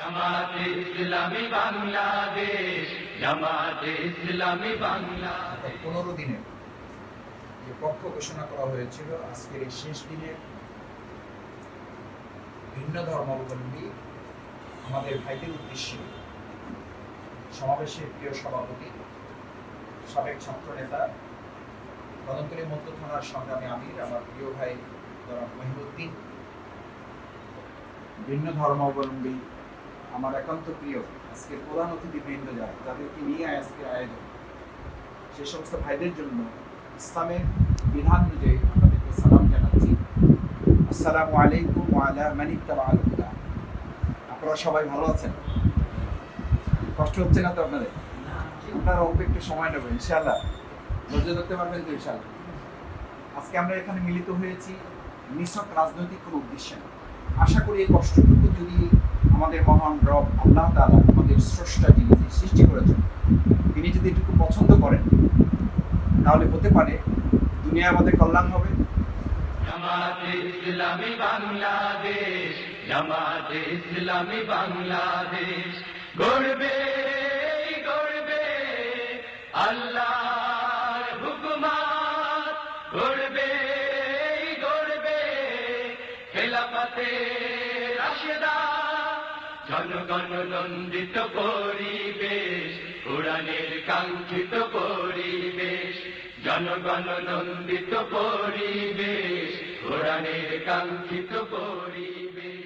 জামাতে ইসলামী বাংলাদেশ, জামাতে ইসলামী বাংলাদেশ। পনেরো দিনের যে পক্ষ ঘোষণা করা হয়েছিল, আজকের এই শেষ দিনে ভিন্ন ধর্মাবলম্বী আমাদের ভাইদের উদ্দেশ্যে সমাবেশের প্রিয় সভাপতি, সাবেক ছাত্রনেতা কদমতলী মধ্য থানার সংগ্রামী আমির, আমার প্রিয় ভাই জনাব মহিউদ্দিন। ভিন্ন ধর্মাবলম্বী আমার একান্ত প্রিয় আজকে প্রধান অতিথি বৃন্দ যায় তাদেরকে নিয়ে আজকে আয়োজন। সে সমস্ত ভাইদের জন্য ইসলামের বিধান অনুযায়ী আপনাদেরকে সালাম জানাচ্ছি। আসসালামু আলাইকুম আল হুদা। আপনারা সবাই ভালো আছেন? কষ্ট হচ্ছে না তো আপনাদের? আপনারা অল্প একটু সময় নেবেন, ইনশাআল্লাহ। ধৈর্য ধরতে পারবেন তো, ইনশাআল্লাহ। আজকে আমরা এখানে মিলিত হয়েছি নিছক রাজনৈতিক কোনো উদ্দেশ্যে আশা করি এই কষ্টটুকু যদি আমাদের মহান রব, আল্লাহ তাআলা আমাদের স্রষ্টা যিনি সৃষ্টি করেছেন, তিনি যদি এটুকু পছন্দ করেন, তাহলে হতে পারে দুনিয়া আমাদের কল্যাণ হবে। ইসলামী জনগণ নন্দিত পরিবেশ কোরআনের কাঙ্ক্ষিত পরিবেশ জনগণ নন্দিত পরিবেশ কোরআনের কাঙ্ক্ষিত পরিবেশ।